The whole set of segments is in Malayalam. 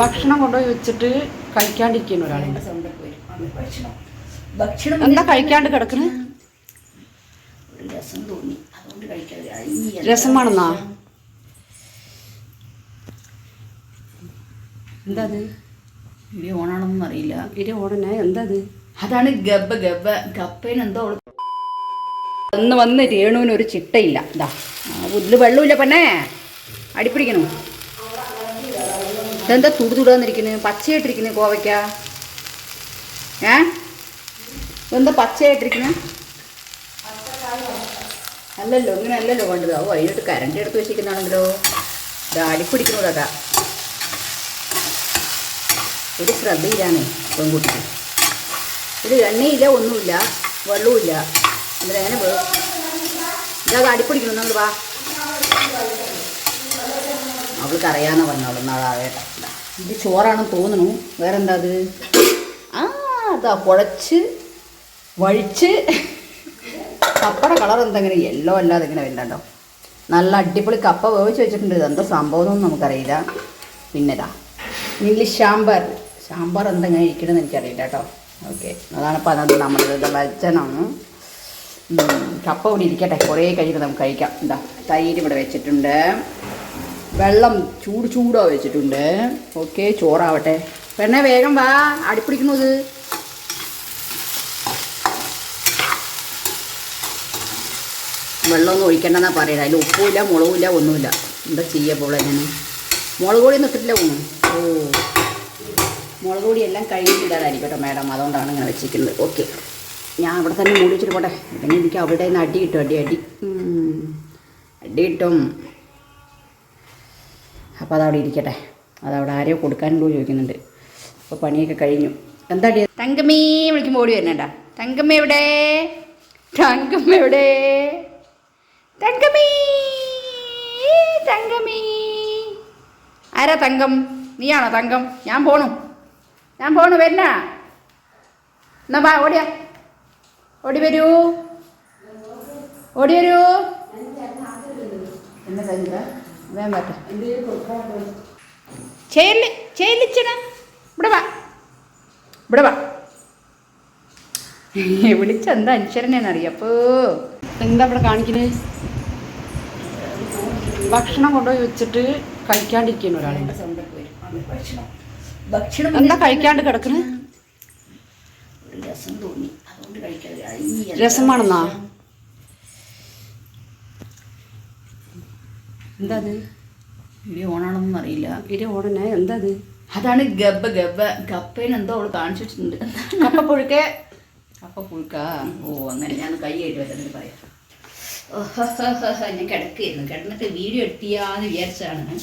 ഭക്ഷണം കൊണ്ടുപോയി വെച്ചിട്ട് കഴിക്കാണ്ടിരിക്കുന്നു ഒരാളുണ്ട് എന്താ കഴിക്കാണ്ട് കിടക്കുന്നത് എന്താ രസമാണെന്നാ രസം? എന്താ അത് ഓണാണെന്നൊന്നും അറിയില്ല. ഇരി ഓണനെ എന്താ അത് അതാണ് ഗബ ഗബ. കപ്പേന് എന്തോ അവൾ വന്ന് വന്ന് രേണുവിന് ഒരു ചിട്ടയില്ല. ഇതാ ഉള്ളു വെള്ളമില്ല പെണ്ണേ. അടിപ്പിടിക്കണു ഇതെന്താ തുടു തുടാന്നിരിക്കുന്നു പച്ചയായിട്ടിരിക്കുന്നു കോവയ്ക്ക? ഏ? ഇതെന്താ പച്ചയായിട്ടിരിക്കുന്നു? അല്ലല്ലോ ഇങ്ങനെ അല്ലല്ലോ വേണ്ടത്. ഓ അതിനോട്ട് കരണ്ട് എടുത്ത് വെച്ചിരിക്കുന്നതാണെങ്കിലോ? ഇത് അടിപ്പിടിക്കുന്നു കഥ ഒരു ശ്രദ്ധയിലാണ് പെൺകുട്ടിക്ക്. ഇത് എണ്ണയില്ല ഒന്നുമില്ല വെള്ളവുമില്ല. ഇതിലെങ്ങനെ അങ്ങനെ ഇതാ അടിപ്പിടിക്കണം നമ്മൾ വാ. അവൾക്ക് കറിയാന്ന് പറഞ്ഞോളൂ നാളെ ഇത് ചോറാണെന്ന് തോന്നുന്നു. വേറെന്താ അത്? ആ അതാ കുഴച്ച് വഴിച്ച്. കപ്പയുടെ കളർ എന്തെങ്കിലും യെല്ലോ അല്ലാതെ ഇങ്ങനെ വരുന്നുണ്ടോ നല്ല അടിപൊളി കപ്പ വേവിച്ച് വെച്ചിട്ടുണ്ട്. ഇതെന്താ സംഭവം എന്നൊന്നും നമുക്കറിയില്ല. പിന്നെ ഇതാ ഇംഗ്ലീഷ് സാമ്പാർ. സാമ്പാർ എന്തെങ്കിലും ഇരിക്കണമെന്ന് എനിക്കറിയില്ല കേട്ടോ. ഓക്കെ അതാണ് ഇപ്പം അത് നമ്മളിത് വെച്ചണം കപ്പ കൂടി ഇരിക്കട്ടെ. കുറേ കഴിഞ്ഞിട്ട് നമുക്ക് കഴിക്കാം. എന്താ തൈര് ഇവിടെ വെച്ചിട്ടുണ്ട്. വെള്ളം ചൂട് ചൂടോ വെച്ചിട്ടുണ്ട്. ഓക്കെ ചോറാവട്ടെ. പെണ്ണെ വേഗം വാ. അടിപ്പിടിക്കുന്നത് വെള്ളമൊന്നും ഒഴിക്കണ്ടെന്നാ പറയുന്നത്. അതിൽ ഉപ്പുമില്ല മുളകുമില്ല ഒന്നുമില്ല. എന്താ ചെയ്യപ്പോൾ എങ്ങനെ മുളക് പൊടി ഇട്ടിട്ടില്ല ഒന്നും ഓ. മുളക് പൊടി എല്ലാം കഴിഞ്ഞിടാനായിരിക്കും കേട്ടോ മാഡം. അതുകൊണ്ടാണ് ഇങ്ങനെ വെച്ചിരിക്കുന്നത്. ഓക്കെ. ഞാൻ അവിടെ തന്നെ മൂടി വെച്ചിട്ട് പോട്ടെ. അല്ലെങ്കിൽ എനിക്ക് അവിടെ നിന്ന് അടി കിട്ടും അടി അടി. അടി കിട്ടും. അപ്പോൾ അതവിടെ ഇരിക്കട്ടെ. അതവിടെ ആരെയോ കൊടുക്കാനുണ്ടോ ചോദിക്കുന്നുണ്ട്. അപ്പോൾ പണിയൊക്കെ കഴിഞ്ഞു. എന്താ തങ്കമ്മീ വിളിക്കുമ്പോൾ ഓടി വരുന്നുണ്ടാ തങ്കമ്മ എവിടെ? തങ്കമ്മ എവിടെ? തങ്കമ്മീ തങ്കമ്മീ. ആരാ തങ്കം? നീയാണോ തങ്കം? ഞാൻ പോണു. ഞാൻ പോണു വരുന്ന എന്നാ വാ ഓടിയാ ഓടി വരൂ. ഓടി വരൂ. കഴിഞ്ഞ വേഗം വരട്ടെ. ചേലി ചേലിച്ചണ ഇവിടെ വാ. ഇവിടെ വാ. വിളിച്ചെന്താ അനുസരണേന്നറിയപ്പോ എന്താ ഇവിടെ കാണിക്കണേ? ഭക്ഷണം കൊണ്ടുപോയി വെച്ചിട്ട് കഴിക്കാണ്ടിരിക്കുന്നു ഒരാളെ. ഭക്ഷണം എന്താ കഴിക്കാണ്ട് കിടക്കണേ? രസം തോന്നി. അതുകൊണ്ട് കഴിക്കാതെ. ഈ എന്താ രസമാണെന്നാ രസം? ഇടി ഓണാണെന്നൊന്നും അറിയില്ല. ഇടി ഓണനെ എന്താത്? അതാണ് ഗബ്ബ ഗബ്ബ കപ്പേന് എന്തോ അവൾ കാണിച്ചു വെച്ചിട്ടുണ്ട്. കപ്പ പുഴുക്ക കപ്പ പുഴുക്ക ഓ അങ്ങനെ ഞാൻ കൈ ആയിട്ട് വരുന്നത് പറയാം. ഞാൻ കിടക്കുകയായിരുന്നു. കിടന്നിട്ട് വീഡിയോ എടുത്തിയാന്ന് വിചാരിച്ചാണ്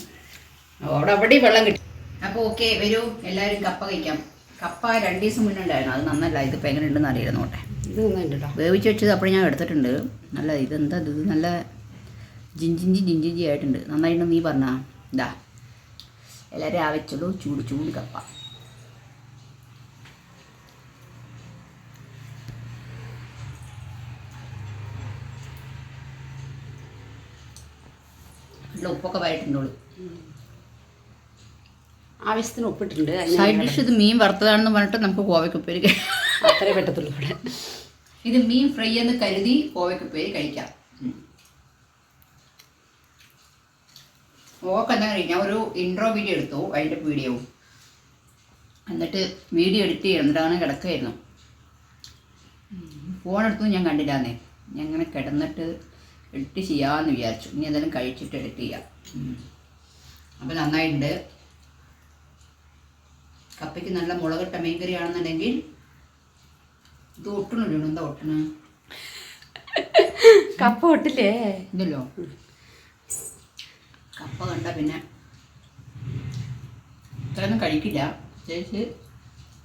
അവിടെ അവിടെ വെള്ളം കിട്ടി. അപ്പോൾ ഓക്കെ വരൂ. എല്ലാവരും കപ്പ കഴിക്കാം. കപ്പ രണ്ട് ദിവസം മുന്നേ ഉണ്ടായിരുന്നു. അത് നന്നല്ല. ഇത് എങ്ങനെ ഉണ്ടെന്ന് അറിയാം നോട്ടെ ഇത് വേവിച്ച് വെച്ചത് അപ്പോൾ ഞാൻ എടുത്തിട്ടുണ്ട്. നല്ല ഇതെന്താ ഇത് നല്ല ജിഞ്ചിഞ്ചി ജിഞ്ചിഞ്ചി ആയിട്ടുണ്ട്. നന്നായിട്ട് നീ പറഞ്ഞാ. ഇതാ എല്ലാവരും ആവച്ചുള്ളൂ ചൂട് ചൂട് കപ്പ. ഉപ്പൊക്കെ വരട്ടുണ്ടോളൂ ആവശ്യത്തിന് ഒപ്പിട്ടുണ്ട് സൈഡ് ഡിഷ് ഇത് മീൻ വറുത്തതാണെന്ന് പറഞ്ഞിട്ട് നമുക്ക് കോവയ്ക്കുപ്പേര് അത്രേ പറ്റത്തുള്ളൂ ഇവിടെ. ഇത് മീൻ ഫ്രൈ എന്ന് കരുതി കോവയ്ക്കുപ്പേര് കഴിക്കാം. ഓക്കെ എന്താ കഴിയും ഞാൻ ഒരു ഇൻട്രോ വീഡിയോ എടുത്തു അതിന്റെ വീഡിയോ എന്നിട്ട് വീഡിയോ എഡിറ്റ് ചെയ്യണം എന്നിട്ടാണ് കിടക്കുകയായിരുന്നു ഫോൺ എടുത്തു ഞാൻ കണ്ടില്ലാന്നേ. ഞാൻ ഇങ്ങനെ കിടന്നിട്ട് എഡിറ്റ് ചെയ്യാമെന്ന് വിചാരിച്ചു. ഇനി എന്തെങ്കിലും കഴിച്ചിട്ട് എഡിറ്റ് ചെയ്യാം. അപ്പോൾ നന്നായിട്ടുണ്ട്. കപ്പയ്ക്ക് നല്ല മുളകിട്ട മീൻ കറിയാണെന്നുണ്ടെങ്കിൽ ഇത് ഒട്ടണല്ലോ എന്താ ഒട്ടണ? കപ്പ ഒട്ടില്ലേ? ഇതല്ലോ കപ്പ കണ്ട പിന്നെ ഇത്രയൊന്നും കഴിക്കില്ല. ചേച്ചി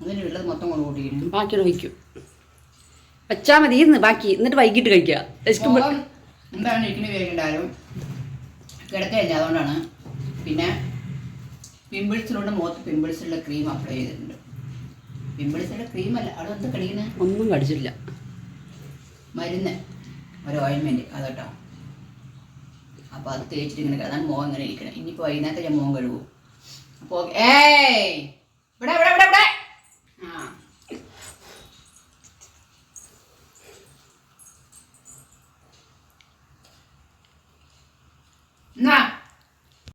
അതിന് ഉള്ളത് മൊത്തം കൊണ്ട് കൂട്ടിയിരുന്നു ബാക്കി വയ്ക്കും വെച്ചാൽ മതി ഇന്ന് ബാക്കി. എന്നിട്ട് വൈകിട്ട് കഴിക്കുക. വിശക്കുമ്പോൾ എന്താണ് ഇരിക്കുന്ന വേഗണ്ടാലും കിടക്കയില്ല അതുകൊണ്ടാണ്. പിന്നെ പിമ്പിൾസിലൂടെ മുഖത്ത് പിമ്പിൾസിലുള്ള ക്രീം അപ്ലൈ ചെയ്തിട്ടുണ്ട്. പിമ്പിൾസിലുള്ള ക്രീം അല്ല അവിടെ എന്താ കളിക്കുന്നത് ഒന്നും കടിച്ചില്ല മരുന്ന്. ഒരു ഓയിൻമെന്റ് അതട്ടോ. അപ്പൊ അത് തേച്ചിട്ട് ഇങ്ങനെ കിടന്നാണ് മോഹം ഇങ്ങനെ ഇരിക്കണം ഇനിയിപ്പോ വൈകുന്നേരത്തെ ഞാൻ മോഹം കഴുകും അപ്പൊ ഏയ് ഇവിടെ ഇവിടെ ഇവിടെ ഇവിടെ